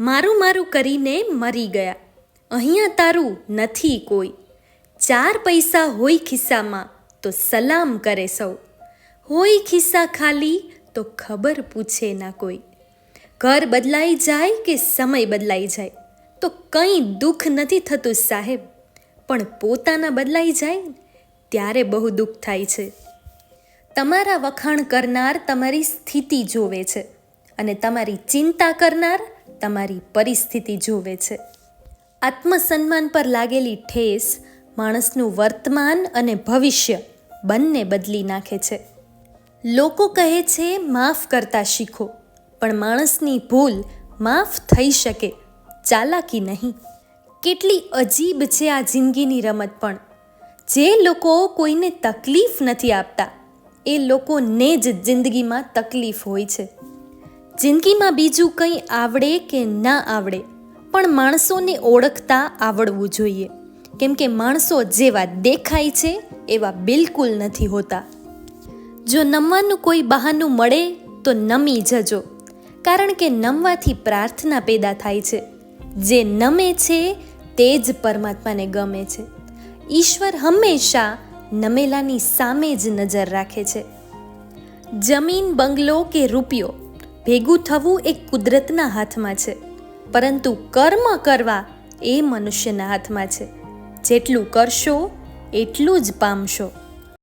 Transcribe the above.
મારું મારું કરીને મરી ગયા. અહીંયા તારું નથી કોઈ. ચાર પૈસા હોય ખિસ્સામાં તો સલામ કરે સૌ. હોય ખિસ્સા ખાલી તો ખબર પૂછે ના કોઈ. ઘર બદલાઈ જાય કે સમય બદલાઈ જાય? તો કંઈ દુઃખ નથી થતું સાહેબ. પણ પોતાના બદલાઈ જાય ત્યારે બહુ દુઃખ થાય છે. તમારા વખાણ કરનાર તમારી સ્થિતિ જોવે છે અને તમારી ચિંતા કરનાર તમારી પરિસ્થિતિ જોવે છે. આત્મસન્માન પર લાગેલી ઠેસ માણસનું વર્તમાન અને ભવિષ્ય બંને બદલી નાખે છે. લોકો કહે છે, માફ કરતા શીખો. પણ માણસની ભૂલ માફ થઈ શકે, ચાલાકી નહીં. કેટલી અજીબ છે આ જિંદગીની રમત પણ. જે લોકો કોઈને તકલીફ નથી આપતા, એ લોકોને જ જિંદગીમાં તકલીફ હોય છે. જિંદગીમાં બીજું કંઈ આવડે કે ના આવડે, પણ માણસોને ઓળખતા આવડવું જોઈએ. કેમ કે માણસો જેવા દેખાય છે, એવા બિલકુલ નથી હોતા. જો નમવાનું કોઈ બહાનું મળે, તો નમી જજો. કારણ કે નમવાથી પ્રાર્થના પેદા થાય છે. જે નમે છે, તે જ પરમાત્માને ગમે છે. ઈશ્વર હંમેશા નમેલાની સામે જ નજર રાખે છે. જમીન, બંગલો કે રૂપિયો ભેગું થવું એ કુદરતના હાથમાં છે. પરંતુ કર્મ કરવા એ મનુષ્યના હાથમાં છે. જેટલું કરશો, એટલું જ પામશો.